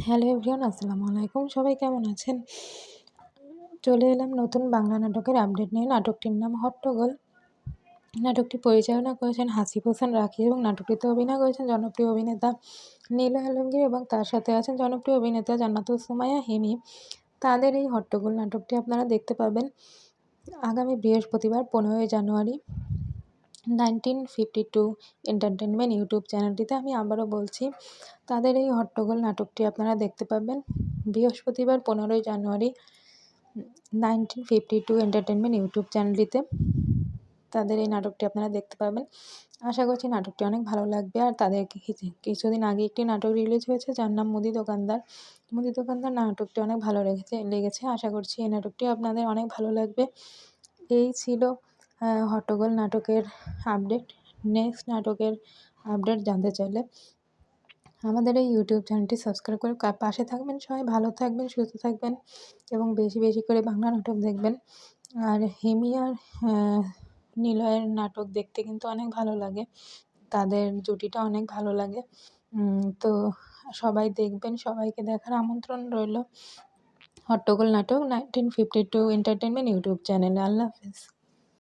Hello everyone, আসসালামু আলাইকুম। সবাই কেমন আছেন? চলে এলাম নতুন বাংলা নাটকের আপডেট নিয়ে। নাটকটির নাম হট্টগোল নাটকটি পরিচালনা করেছেন হাসিব হোসেন রাখি এবং নাটকটিতে অভিনয় করেছেন জনপ্রিয় অভিনেতা নীল আলমগীর এবং তার সাথে আছেন জনপ্রিয় অভিনেতা জান্নাতুল সুমাইয়া হিমি। তাদের এই হট্টগোল নাটকটি আপনারা দেখতে পাবেন আগামী বৃহস্পতিবার, পনেরোই জানুয়ারি। Nineteen fifty two entertainment YouTube চ্যানেলটিতে আমি আবারও বলছি, তাদের এই হট্টগোল নাটকটি আপনারা দেখতে পাবেন। বৃহস্পতিবার পনেরোই জানুয়ারি nineteen fifty two entertainment YouTube চ্যানেলটিতে তাদের এই নাটকটি আপনারা দেখতে পাবেন। আশা করছি নাটকটি অনেক ভালো লাগবে। আর তাদেরকে কিছুদিন আগে একটি নাটক রিলিজ হয়েছে, যার নাম মুদি দোকানদার। মুদি দোকানদার নাটকটি অনেক ভালো লেগেছে লেগেছে। আশা করছি এই নাটকটি আপনাদের অনেক ভালো লাগবে। এই ছিল হট্টগোল নাটকের আপডেট, নেক্সট নাটকের আপডেট জানতে চাইলে আমাদের এই ইউটিউব চ্যানেলটি সাবস্ক্রাইব করে পাশে থাকবেন সবাই, ভালো থাকবেন, সুস্থ থাকবেন এবং বেশি বেশি করে বাংলা নাটক দেখবেন। আর হিমি আর নিলয়ের নাটক দেখতে কিন্তু অনেক ভালো লাগে। তাদের জুটিটা অনেক ভালো লাগে। তো সবাই দেখবেন, সবাইকে দেখার আমন্ত্রণ রইল। হট্টগোল নাটক nineteen fifty two entertainment YouTube চ্যানেলে। আল্লাহ হাফিজ।